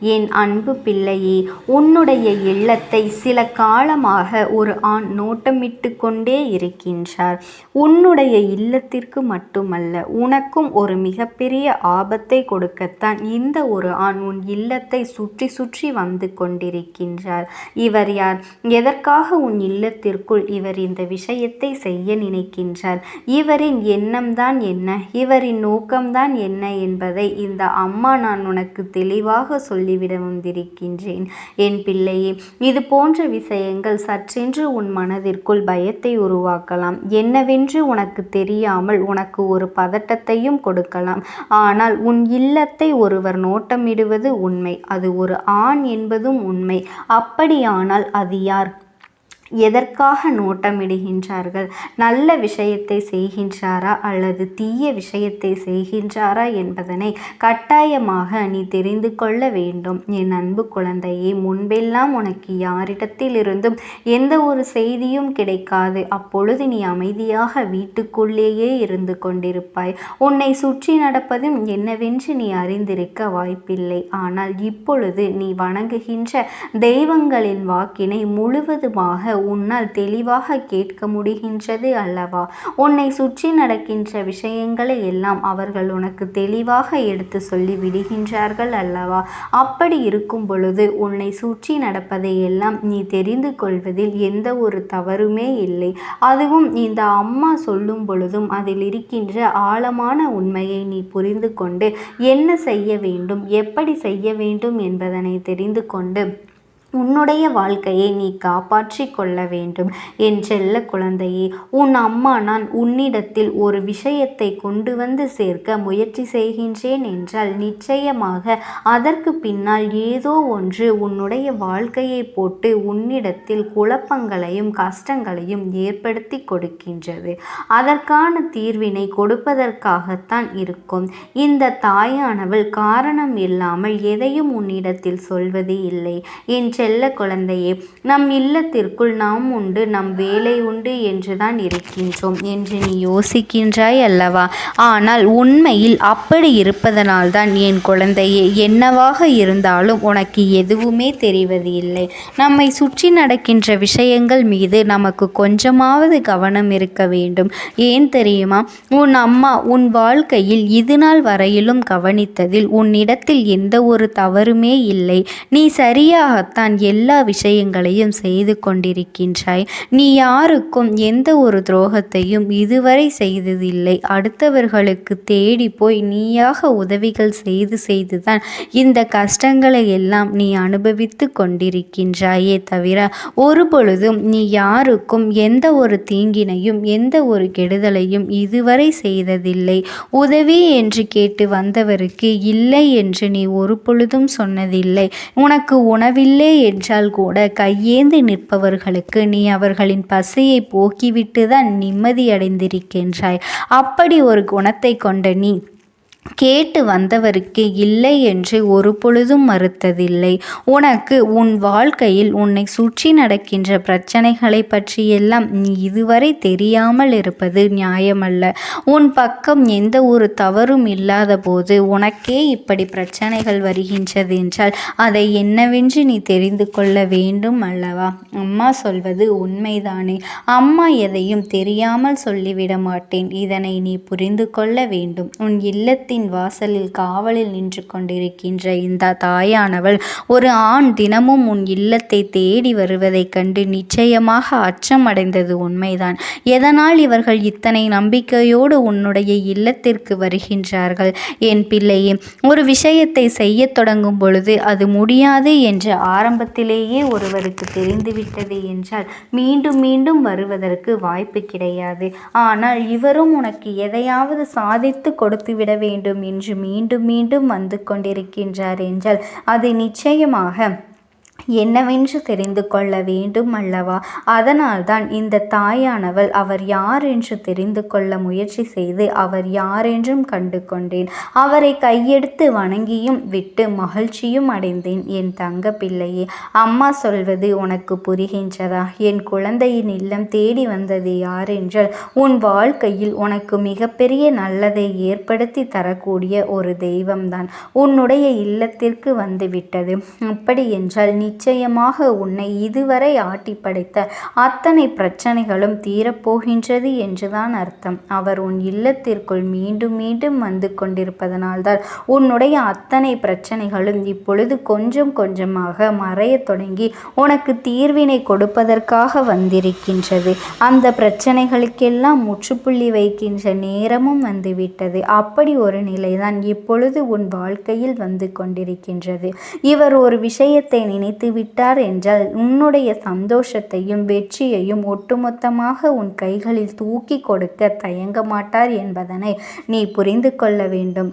என் அன்பு பிள்ளையே உன்னுடைய இல்லத்தை சில காலமாக ஒரு ஆண் நோட்டமிட்டு கொண்டே இருக்கின்றார். உன்னுடைய இல்லத்திற்கு மட்டுமல்ல உனக்கும் ஒரு மிகப்பெரிய ஆபத்தை கொடுக்கத்தான் இந்த ஒரு ஆண் உன் இல்லத்தை சுற்றி சுற்றி வந்து கொண்டிருக்கின்றார். இவர் யார்? எதற்காக உன் இல்லத்திற்குள் இவர் இவர் இந்த விஷயத்தை செய்ய நினைக்கின்றார்? இவரின் எண்ணம்தான் என்ன? இவரின் நோக்கம்தான் என்ன என்பதை இந்த அம்மா நான் உனக்கு தெளிவாக சொல்லிவிட வந்திருக்கின்றேன். என் பிள்ளையே இது போன்ற விஷயங்கள் சற்றென்று உன் மனதிற்குள் பயத்தை உருவாக்கலாம். என்னவென்று உனக்கு தெரியாமல் உனக்கு ஒரு பதட்டத்தையும் கொடுக்கலாம். ஆனால் உன் இல்லத்தை ஒருவர் நோட்டமிடுவது உண்மை. அது ஒரு ஆண் என்பதும் உண்மை. அப்படியானால் அது யார்? எதற்காக நோட்டமிடுகின்றார்கள்? நல்ல விஷயத்தை செய்கின்றாரா அல்லது தீய விஷயத்தை செய்கின்றாரா என்பதனை கட்டாயமாக நீ தெரிந்து கொள்ள வேண்டும். என் அன்பு குழந்தையே முன்பெல்லாம் உனக்கு யாரிடத்தில் இருந்தும் எந்த ஒரு செய்தியும் கிடைக்காது. அப்பொழுது நீ அமைதியாக வீட்டுக்குள்ளேயே இருந்து கொண்டிருப்பாய். உன்னை சுற்றி நடப்பதும் என்னவென்று நீ அறிந்திருக்க வாய்ப்பில்லை. ஆனால் இப்பொழுது நீ வணங்குகின்ற தெய்வங்களின் வாக்கினை முழுவதுமாக உன்னால் தெளிவாக கேட்க முடிகின்றது அல்லவா? உன்னை சுற்றி நடக்கின்ற விஷயங்களை எல்லாம் அவர்கள் உனக்கு தெளிவாக எடுத்து சொல்லி விடுகின்றார்கள் அல்லவா? அப்படி இருக்கும் பொழுது உன்னை சுற்றி நடப்பதை எல்லாம் நீ தெரிந்து கொள்வதில் எந்த ஒரு தவறுமே இல்லை. அதுவும் இந்த அம்மா சொல்லும் பொழுதும் அதில் இருக்கின்ற ஆழமான உண்மையை நீ புரிந்து கொண்டு என்ன செய்ய வேண்டும் எப்படி செய்ய வேண்டும் என்பதனை தெரிந்து கொண்டு உன்னுடைய வாழ்க்கையை நீ காப்பாற்றி கொள்ள வேண்டும். என் செல்ல குழந்தையே உன் அம்மா நான் உன்னிடத்தில் ஒரு விஷயத்தை கொண்டு வந்து சேர்க்க முயற்சி செய்கின்றேன் என்றால் நிச்சயமாக அதற்கு பின்னால் ஏதோ ஒன்று உன்னுடைய வாழ்க்கையை போட்டு உன்னிடத்தில் குழப்பங்களையும் கஷ்டங்களையும் ஏற்படுத்தி கொடுக்கின்றது. அதற்கான தீர்வினை கொடுப்பதற்காகத்தான் இருக்கும். இந்த தாயானவள் காரணம் இல்லாமல் எதையும் உன்னிடத்தில் சொல்வது இல்லை. என் செல்ல குழந்தையே நம் இல்லத்திற்குள் நாம் உண்டு நம் வேலை உண்டு என்றுதான் இருக்கின்றோம் என்று நீ யோசிக்கின்றாய் அல்லவா? ஆனால் உண்மையில் அப்படி இருப்பதனால்தான் என் குழந்தையே என்னவாக இருந்தாலும் உனக்கு எதுவுமே தெரிவது இல்லை நம்மை சுற்றி நடக்கின்ற விஷயங்கள் மீது நமக்கு கொஞ்சமாவது கவனம் இருக்க வேண்டும். ஏன் தெரியுமா? உன் அம்மா உன் வாழ்க்கையில் இது நாள் வரையிலும் கவனித்ததில் உன்னிடத்தில் எந்த ஒரு தவறுமே இல்லை. நீ சரியாகத்தான் நான் எல்லா விஷயங்களையும் செய்து கொண்டிருக்கின்றாய். நீ யாருக்கும் எந்த ஒரு துரோகத்தையும் இதுவரை செய்ததில்லை. அடுத்தவர்களுக்கு தேடி போய் நீயாக உதவிகள் செய்து செய்துதான் இந்த கஷ்டங்களை எல்லாம் நீ அனுபவித்து கொண்டிருக்கின்றாயே தவிர ஒரு பொழுதும் நீ யாருக்கும் எந்த ஒரு தீங்கினையும் எந்த ஒரு கெடுதலையும் இதுவரை செய்ததில்லை. உதவி என்று கேட்டு வந்தவருக்கு இல்லை என்று நீ ஒரு பொழுதும் சொன்னதில்லை. உனக்கு உணவில்லை என்றால் கூட கையேந்தி நிற்பவர்களுக்கு நீ அவர்களின் பசையை போக்கிவிட்டு தான் நிம்மதியடைந்திருக்கின்றாய். அப்படி ஒரு குணத்தை கொண்ட நீ கேட்டு வந்தவருக்கு இல்லை என்று ஒரு பொழுதும் மறுத்ததில்லை. உனக்கு உன் வாழ்க்கையில் உன்னை சுற்றி நடக்கின்ற பிரச்சனைகளை பற்றியெல்லாம் நீ இதுவரை தெரியாமல் இருப்பது நியாயமல்ல. உன் பக்கம் எந்த ஒரு தவறும் இல்லாத போது உனக்கே இப்படி பிரச்சனைகள் வருகின்றது என்றால் அதை என்னவென்று நீ தெரிந்து கொள்ள வேண்டும் அல்லவா? அம்மா சொல்வது உண்மைதானே. அம்மா எதையும் தெரியாமல் சொல்லிவிட மாட்டேன். இதனை நீ புரிந்து கொள்ள வேண்டும். உன் இல்லத்தில் இல்லத்தின் வாசலில் காவலில் நின்று கொண்டிருக்கின்ற இந்த தாயானவள் ஒரு ஆண் தினமும் உன் இல்லத்தை தேடி வருவதைக் கண்டு நிச்சயமாக அச்சமடைந்தது உண்மைதான். எதனால் இவர்கள் இத்தனை நம்பிக்கையோடு உன்னுடைய இல்லத்திற்கு வருகின்றார்கள்? என் பிள்ளையே ஒரு விஷயத்தை செய்ய தொடங்கும் பொழுது அது முடியாது என்று ஆரம்பத்திலேயே ஒருவருக்கு தெரிந்துவிட்டது என்றால் மீண்டும் மீண்டும் வருவதற்கு வாய்ப்பு கிடையாது. ஆனால் இவரும் உனக்கு எதையாவது சாதித்து கொடுத்துவிட வேண்டும் வேண்டும் என்று மீண்டும் மீண்டும் வந்து கொண்டிருக்கின்றார் என்றால் அது நிச்சயமாக என்னவென்று தெரிந்து கொள்ள வேண்டும் அல்லவா? அதனால்தான் இந்த தாயானவள் அவர் யார் என்று தெரிந்து கொள்ள முயற்சி செய்து அவர் யாரென்றும் கண்டு கொண்டேன் அவரை கையெடுத்து வணங்கியும் விட்டு மகிழ்ச்சியும் அடைந்தேன். என் தங்க பிள்ளையே அம்மா சொல்வது உனக்கு புரிகின்றதா? என் குழந்தையின் இல்லம் தேடி வந்தது யாரென்றால் உன் வாழ்க்கையில் உனக்கு மிகப்பெரிய நல்லதை ஏற்படுத்தி தரக்கூடிய ஒரு தெய்வம்தான். உன்னுடைய இல்லத்திற்கு வந்து விட்டது. அப்படி என்றால் நிச்சயமாக உன்னை இதுவரை ஆட்டி படைத்த அத்தனை பிரச்சனைகளும் தீரப்போகின்றது என்றுதான் அர்த்தம். அவர் உன் இல்லத்திற்குள் மீண்டும் மீண்டும் வந்து கொண்டிருப்பதனால்தான் உன்னுடைய அத்தனை பிரச்சனைகளும் இப்பொழுது கொஞ்சம் கொஞ்சமாக மறையத் தொடங்கி உனக்கு தீர்வினை கொடுப்பதற்காக வந்திருக்கின்றது. அந்த பிரச்சனைகளுக்கெல்லாம் முற்றுப்புள்ளி வைக்கின்ற நேரமும் வந்துவிட்டது. அப்படி ஒரு நிலைதான் இப்பொழுது உன் வாழ்க்கையில் வந்து கொண்டிருக்கின்றது. இவர் ஒரு விஷயத்தை நினைத்து வைத்து விட்டார் என்றால் உன்னுடைய சந்தோஷத்தையும் வெற்றியையும் ஒட்டுமொத்தமாக உன் கைகளில் தூக்கி கொடுக்க தயங்க மாட்டார் என்பதனை நீ புரிந்து கொள்ள வேண்டும்.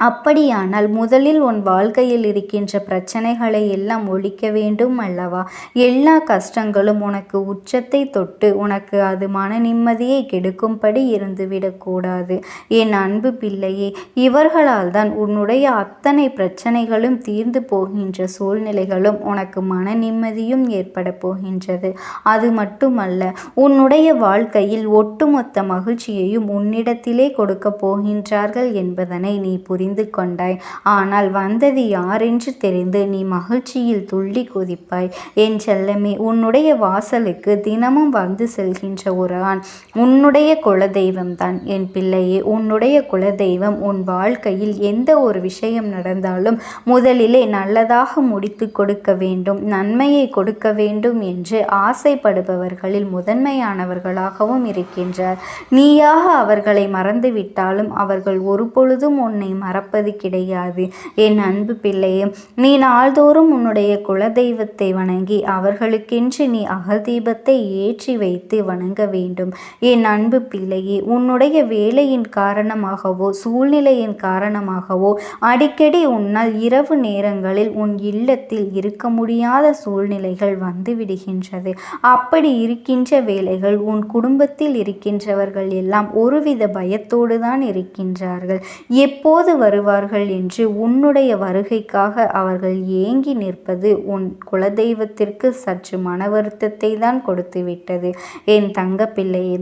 அப்படியானால் முதலில் உன் வாழ்க்கையில் இருக்கின்ற பிரச்சனைகளை எல்லாம் ஒழிக்க வேண்டும் அல்லவா? எல்லா கஷ்டங்களும் உனக்கு உச்சத்தை தொட்டு உனக்கு அது மன நிம்மதியை கெடுக்கும்படி இருந்துவிடக்கூடாது என் அன்பு பிள்ளையே இவர்களால் தான் உன்னுடைய அத்தனை பிரச்சனைகளும் தீர்ந்து போகின்ற சூழ்நிலைகளும் உனக்கு மன நிம்மதியும் ஏற்பட போகின்றது. அது மட்டுமல்ல உன்னுடைய வாழ்க்கையில் ஒட்டுமொத்த மகிழ்ச்சியையும் உன்னிடத்திலே கொடுக்க போகின்றார்கள் என்பதனை நீ புரிந்து தெரிந்து கொண்டாய். ஆனால் வந்தது யாரென்று தெரிந்து நீ மகிழ்ச்சியில் துள்ளி குதிப்பாய். என் செல்லமே உன்னுடைய வாசலுக்கு தினமும் வந்து செல்கின்ற ஒரு ஆண். உன்னுடைய குலதெய்வம்தான் என் பிள்ளையே உன்னுடைய குலதெய்வம் உன் வாழ்க்கையில் எந்த ஒரு விஷயம் நடந்தாலும் முதலிலே நல்லதாக முடித்து கொடுக்க வேண்டும் நன்மையை கொடுக்க வேண்டும் என்று ஆசைப்படுபவர்களில் முதன்மையானவர்களாகவும் இருக்கின்றார். நீயாக அவர்களை மறந்துவிட்டாலும் அவர்கள் ஒரு பொழுதும் உன்னை மற மறப்பது கிடையாது. என் அன்பு பிள்ளையே நீ நாள்தோறும் உன்னுடைய குலதெய்வத்தை வணங்கி அவர்களுக்கென்று நீ அகதீபத்தை ஏற்றி வைத்து வணங்க வேண்டும். என் அன்பு பிள்ளையே உன்னுடைய வேலையின் காரணமாகவோ சூழ்நிலையின் காரணமாகவோ அடிக்கடி உன்னால் இரவு நேரங்களில் உன் இல்லத்தில் இருக்க முடியாத சூழ்நிலைகள் வந்து விடுகின்றது. அப்படி இருக்கின்ற வேலைகள் உன் குடும்பத்தில் இருக்கின்றவர்கள் எல்லாம் ஒருவித பயத்தோடு தான் இருக்கின்றார்கள். எப்போது வருவார்கள் என்று உன்னுடைய வருகைக்காக அவர்கள் ஏங்கி நிற்பது உன் குலதெய்வத்திற்கு சற்று மன வருத்தத்தை தான் கொடுத்துவிட்டது. என் தங்க பிள்ளையே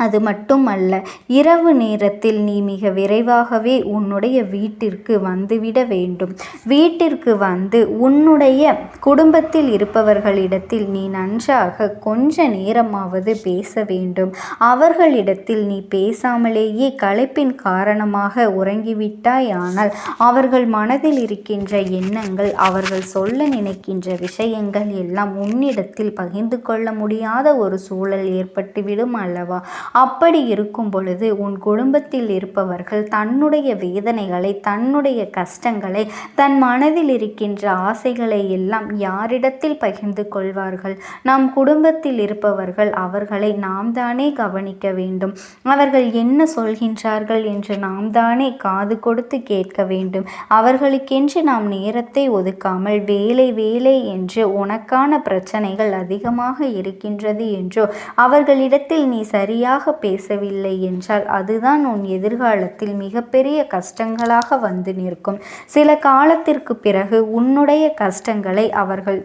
அது மட்டுமல்ல இரவு நேரத்தில் நீ மிக விரைவாகவே உன்னுடைய வீட்டிற்கு வந்துவிட வேண்டும். வீட்டிற்கு வந்து உன்னுடைய குடும்பத்தில் இருப்பவர்களிடத்தில் நீ நன்றாக கொஞ்ச நேரமாவது பேச வேண்டும். அவர்களிடத்தில் நீ பேசாமலேயே களைப்பின் காரணமாக உறங்கிவிட்டாய் ஆனால் அவர்கள் மனதில் இருக்கின்ற எண்ணங்கள் அவர்கள் சொல்ல நினைக்கின்ற விஷயங்கள் எல்லாம் உன்னிடத்தில் பகிர்ந்து கொள்ள முடியாத ஒரு சூழல் ஏற்பட்டுவிடும் அல்லவா? அப்படி இருக்கும் பொழுது உன் குடும்பத்தில் இருப்பவர்கள் தன்னுடைய வேதனைகளை தன்னுடைய கஷ்டங்களை தன் மனதில் இருக்கின்ற ஆசைகளை எல்லாம் யாரிடத்தில் பகிர்ந்து கொள்வார்கள்? நம் குடும்பத்தில் இருப்பவர்கள் அவர்களை நாம் தானே கவனிக்க வேண்டும். அவர்கள் என்ன சொல்கின்றார்கள் என்று நாம் தானே காது கொடுத்து கேட்க வேண்டும். அவர்களுக்கென்று நாம் நேரத்தை ஒதுக்காமல் வேலை வேலை என்று உனக்கான பிரச்சனைகள் அதிகமாக இருக்கின்றது என்றோ அவர்களிடத்தில் நீ சரியாக சரியாக பேசவில்லை என்றால் அதுதான் உன் எதிர்காலத்தில் மிகப்பெரிய கஷ்டங்களாக வந்து நிற்கும். சில காலத்திற்கு பிறகு உன்னுடைய கஷ்டங்களை அவர்கள்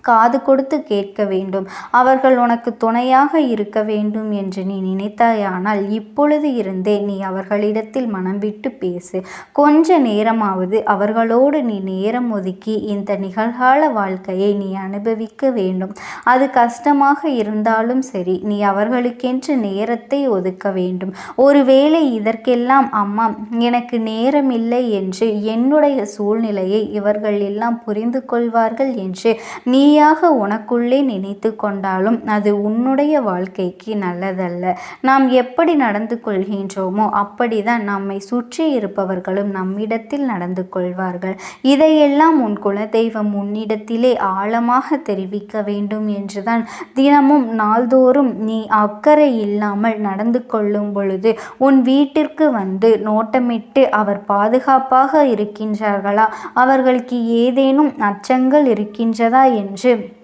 காது கொடுத்து கேட்க வேண்டும். அவர்கள் உனக்கு துணையாக இருக்க வேண்டும் என்று நீ நினைத்தாயானால் இப்பொழுது இருந்தே நீ அவர்களிடத்தில் மனம் விட்டு பேசு. கொஞ்ச நேரமாவது அவர்களோடு நீ நேரம் ஒதுக்கி இந்த நிகழ்கால வாழ்க்கையை நீ அனுபவிக்க வேண்டும். அது கஷ்டமாக இருந்தாலும் சரி நீ அவர்களுக்கென்று நேரத்தை ஒதுக்க வேண்டும். ஒருவேளை இதற்கெல்லாம் அம்மா எனக்கு நேரம் இல்லை என்று என்னுடைய சூழ்நிலையை இவர்கள் எல்லாம் புரிந்து கொள்வார்கள் என்று நீ நீயாக உனக்குள்ளே நினைத்து கொண்டாலும் அது உன்னுடைய வாழ்க்கைக்கு நல்லதல்ல. நாம் எப்படி நடந்து கொள்கின்றோமோ அப்படிதான் நம்மை சுற்றி இருப்பவர்களும் நம்மிடத்தில் நடந்து கொள்வார்கள். இதையெல்லாம் உன் குலதெய்வம் உன்னிடத்திலே ஆழமாக தெரிவிக்க வேண்டும் என்றுதான் தினமும் நாள்தோறும் நீ அக்கறை இல்லாமல் நடந்து கொள்ளும் பொழுது உன் வீட்டிற்கு வந்து நோட்டமிட்டு அவர் பாதுகாப்பாக இருக்கின்றார்களா? அவர்களுக்கு ஏதேனும் அச்சங்கள் இருக்கின்றதா என்று Cimcim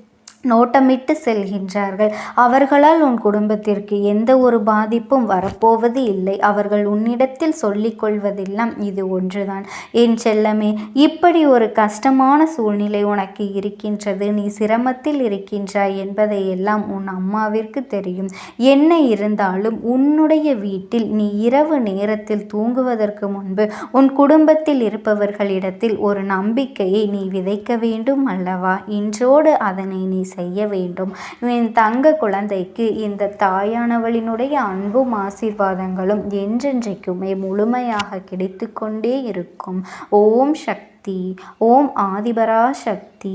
நோட்டமிட்டு செல்கின்றார்கள். அவர்களால் உன் குடும்பத்திற்கு எந்த ஒரு பாதிப்பும் வரப்போவது இல்லை. அவர்கள் உன்னிடத்தில் சொல்லிக் கொள்வதெல்லாம் இது ஒன்றுதான். என் செல்லமே இப்படி ஒரு கஷ்டமான சூழ்நிலை உனக்கு இருக்கின்றது. நீ சிரமத்தில் இருக்கின்றாய் என்பதையெல்லாம் உன் அம்மாவிற்கு தெரியும். என்ன இருந்தாலும் உன்னுடைய வீட்டில் நீ இரவு நேரத்தில் தூங்குவதற்கு முன்பு உன் குடும்பத்தில் இருப்பவர்களிடத்தில் ஒரு நம்பிக்கையை நீ விதைக்க வேண்டும் அல்லவா? இன்றோடு அதனை நீ செய்ய வேண்டும். என் தங்க குழந்தைக்கு இந்த தாயானவளினுடைய அன்பும் ஆசீர்வாதங்களும் என்றென்றைக்குமே முழுமையாக கிடைத்து கொண்டே இருக்கும். ஓம் சக்தி ஓம் ஆதிபரா சக்தி